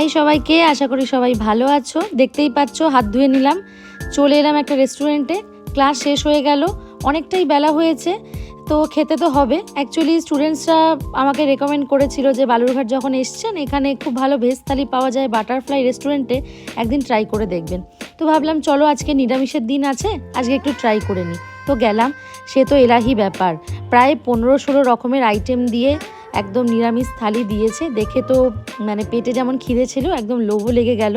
High সবাইকে, আশা করি সবাই ভালো আছো। দেখতেই পাচ্ছ, হাত ধুয়ে নিলাম। চলে এলাম একটা রেস্টুরেন্টে ক্লাস শেষ হয়ে গেল। অনেকটাই বেলা হয়েছে, তো খেতে তো হবে। অ্যাকচুয়ালি স্টুডেন্টসরা আমাকে রেকমেন্ড করেছিল যে বালুরঘাট যখন এসছেন, এখানে খুব ভালো ভেজ থালি পাওয়া যায় বাটারফ্লাই রেস্টুরেন্টে একদিন ট্রাই করে দেখবেন। তো ভাবলাম, চলো আজকে নিরামিষের দিন আছে, আজকে একটু ট্রাই করে নিই। তো গেলাম, সে তো এলাহি ব্যাপার। প্রায় পনেরো ষোলো রকমের আইটেম দিয়ে একদম নিরামিষ থালি দিয়েছে। দেখে তো মানে পেটে যেমন খিদে ছিল, একদম লোভও লেগে গেল।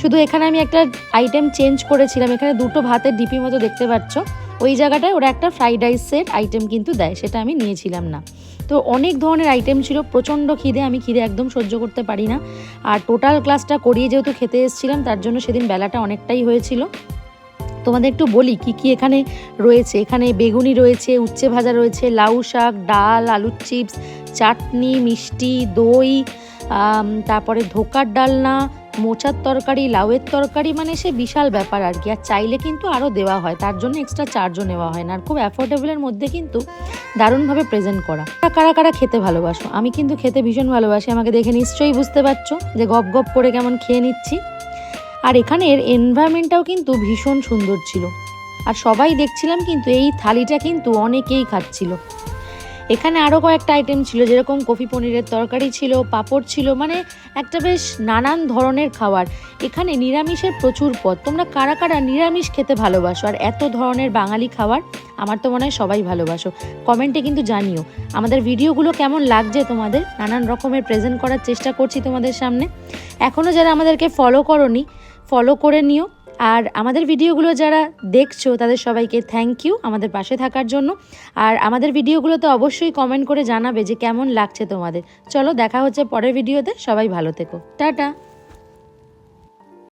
শুধু এখানে আমি একটা আইটেম চেঞ্জ করেছিলাম। এখানে দুটো ভাতের ডিপি মতো দেখতে পাচ্ছ। ওই জায়গাটায় ওরা একটা ফ্রাইড রাইসের আইটেম কিন্তু দেয়, সেটা আমি নিয়েছিলাম না। তো অনেক ধরনের আইটেম ছিল, প্রচণ্ড খিদে, আমি খিদে একদম সহ্য করতে পারি না। আর টোটাল ক্লাসটা করিয়ে যেহেতু খেতে এসেছিলাম, তার জন্য সেদিন বেলাটা অনেকটাই হয়েছিল। তোমাদের একটু বলি কি কি এখানে রয়েছে। এখানে বেগুনি রয়েছে, উচ্ছে ভাজা রয়েছে, লাউ শাক, ডাল, আলুর চিপস, চাটনি, মিষ্টি, দই তারপরে ধোকার ডালনা, মোচার তরকারি, লাউয়ের তরকারি মানে সে বিশাল ব্যাপার আর কি। আর চাইলে কিন্তু আরও দেওয়া হয়, তার জন্য এক্সট্রা চার্জও নেওয়া হয় না। আর খুব অ্যাফোর্ডেবলের মধ্যে কিন্তু দারুণভাবে প্রেজেন্ট করা, কারা কারা খেতে ভালোবাসো? আমি কিন্তু খেতে ভীষণ ভালোবাসি, আমাকে দেখে নিশ্চয়ই বুঝতে পারছ যে গপ গপ করে কেমন খেয়ে নিচ্ছি। আর এখানের এনভায়রনমেন্টটাও কিন্তু ভীষণ সুন্দর ছিল। আর সবাই দেখছিলাম কিন্তু এই থালিটা কিন্তু অনেকেই খাচ্ছিল। এখানে আরও কয়েকটা আইটেম ছিল, যেরকম কফি পনিরের তরকারি ছিল, পাঁপড় ছিল মানে একটা বেশ নানান ধরনের খাবার। এখানে নিরামিষের প্রচুর পদ। তোমরা কারা কারা নিরামিষ খেতে ভালোবাসো? আর এত ধরনের বাঙালি খাবার আমার তো মনে হয় সবাই ভালোবাসো। কমেন্টে কিন্তু জানিও। আমাদের ভিডিওগুলো কেমন লাগছে তোমাদের? নানান রকমের প্রেজেন্ট করার চেষ্টা করছি তোমাদের সামনে। এখনও যারা আমাদেরকে ফলো করনি ফলো করে নিও। আর আমাদের ভিডিওগুলো যারা দেখছ, তাদের সবাইকে থ্যাংক ইউ আমাদের পাশে থাকার জন্য। আর আমাদের ভিডিওগুলোতে অবশ্যই কমেন্ট করে জানাবে যে কেমন লাগছে তোমাদের। চলো দেখা হচ্ছে পরের ভিডিওতে। সবাই ভালো থেকো। টাটা!